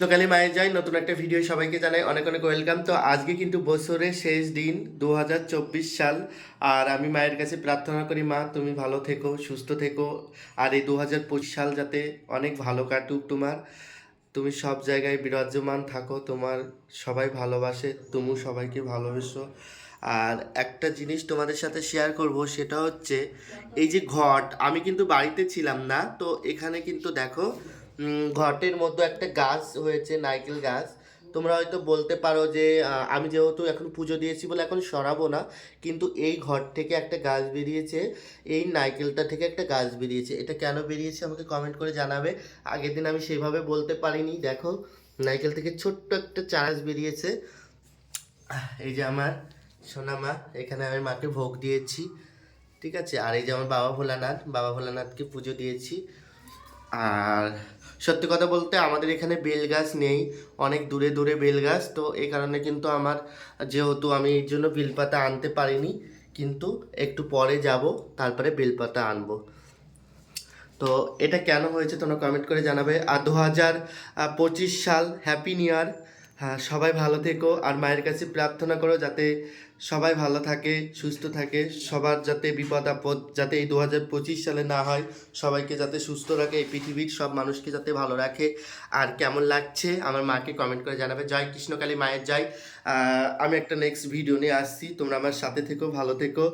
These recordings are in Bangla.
সকালে মায়ের যাই নতুন একটা ভিডিও সবাইকে জানাই অনেক অনেক ওয়েলকাম তো আজকে কিন্তু বছরের শেষ দিন দু হাজার চব্বিশ সাল। আর আমি মায়ের কাছে প্রার্থনা করি, মা, তুমি ভালো থেকো, সুস্থ থেকো। আর এই দু হাজার পঁচিশ সাল যাতে অনেক ভালো কাটুক তোমার। তুমি সব জায়গায় বিরাজমান থাকো, তোমার সবাই ভালোবাসে, তুমিও সবাইকে ভালোবেসো। আর একটা জিনিস তোমাদের সাথে শেয়ার করব, সেটা হচ্ছে এই যে ঘট, আমি কিন্তু বাড়িতে ছিলাম না, তো এখানে কিন্তু দেখো ঘটের মধ্যে একটা গাছ হয়েছে, নারকেল গাছ। তোমরা হয়তো বলতে পারো যে আমি যেহেতু এখন পুজো দিয়েছি বলে এখন সরাবো না, কিন্তু এই ঘর থেকে একটা গাছ বেরিয়েছে, এই নারকেলটা থেকে একটা গাছ বেরিয়েছে। এটা কেন বেরিয়েছে আমাকে কমেন্ট করে জানাবে। আগের দিন আমি সেভাবে বলতে পারিনি। দেখো, নারকেল থেকে ছোট্ট একটা চারাজ বেরিয়েছে। এই যে আমার সোনা মা এখানে আমি মাকে ভোগ দিয়েছি, ঠিক আছে? আর এই যে আমার বাবা ভোলানাথ, বাবা ভোলানাথকে পুজো দিয়েছি। আর সত্যি কথা বলতে আমাদের এখানে বেল গাছ নেই, অনেক দূরে দূরে বেল গাছ, তো এই কারণে কিন্তু আমার যেহেতু আমি এর জন্য বেলপাতা আনতে পারিনি, কিন্তু একটু পরে যাব, তারপরে বেলপাতা আনব। তো এটা কেন হয়েছে তোমরা কমেন্ট করে জানাবে। আর দু হাজার পঁচিশ সাল হ্যাপি নিউ ইয়ার হ্যাঁ সবাই ভালো থেকো। আর মায়ের কাছে প্রার্থনা করো যাতে সবাই ভালো থাকে, সুস্থ থাকে, সবার যাতে বিপদ আপদ, যাতে এই দু হাজার পঁচিশ সালে না হয়, সবাইকে যাতে সুস্থ রাখে, এই পৃথিবীর সব মানুষকে যাতে ভালো রাখে। আর কেমন লাগছে আমার মাকে কমেন্ট করে জানাবে। জয় কৃষ্ণকালী মায়ের জয়। আমি একটা নেক্সট ভিডিও নিয়ে আসছি। তোমরা আমার সাথে থেকো, ভালো থেকো।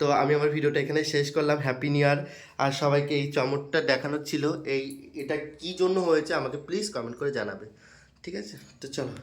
তো আমি আমার ভিডিওটা এখানে শেষ করলাম। হ্যাপি নিউ ইয়ার আর সবাইকে এই চমকটা দেখানোর ছিল। এই, এটা কি জন্য হয়েছে আমাকে প্লিজ কমেন্ট করে জানাবে। ঠিক আছে? তো চলো।